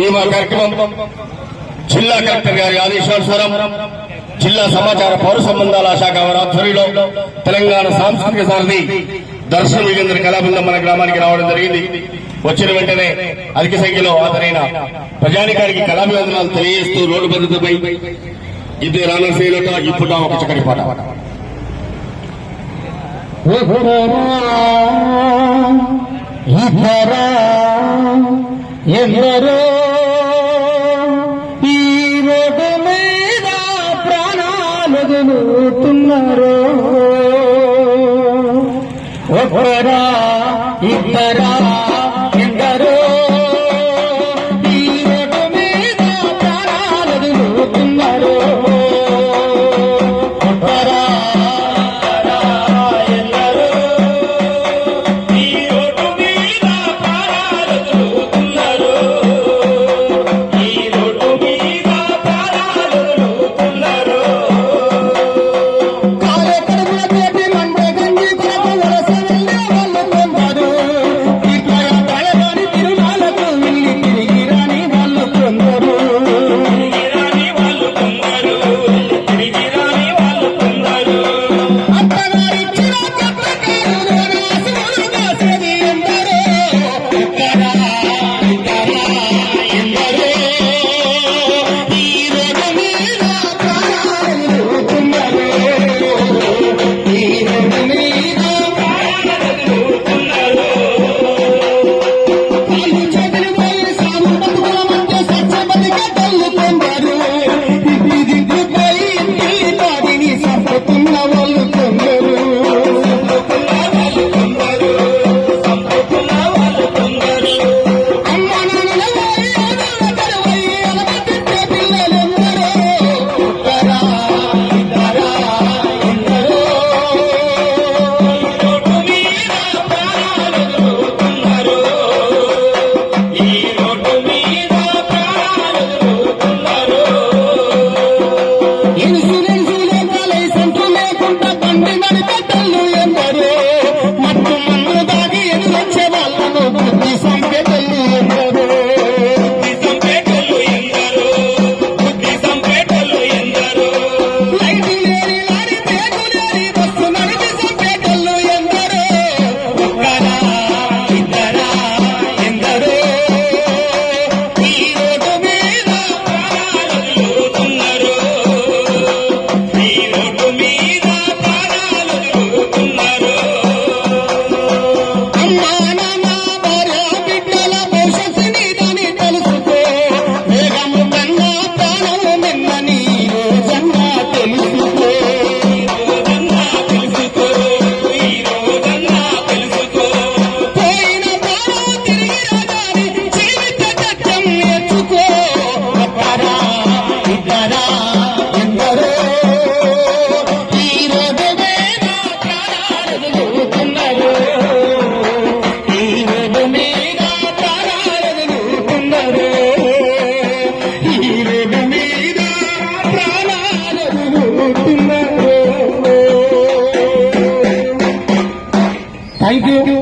ఈ మా కార్యక్రమం జిల్లా కలెక్టర్ గారి ఆదేశానుసారం జిల్లా సమాచార పౌర సంబంధాల శాఖ వారి ఆధ్వర్యంలో తెలంగాణ సాంస్కృతిక సారథి దర్శన విజేంద్ర కళాబృందం మన గ్రామానికి రావడం జరిగింది. వచ్చిన వెంటనే అధిక సంఖ్యలో హాజరైన ప్రజానికానికి కళాభివందనాలు తెలియజేస్తూ రోడ్డు భద్రతపై ఇది రానశీలత ఇప్పుడు ఒక చక్కటి పాట. ఇతరా ఎందరో ఈ రోడ్డు ప్రాణాలు ఒక్కరా Thank you.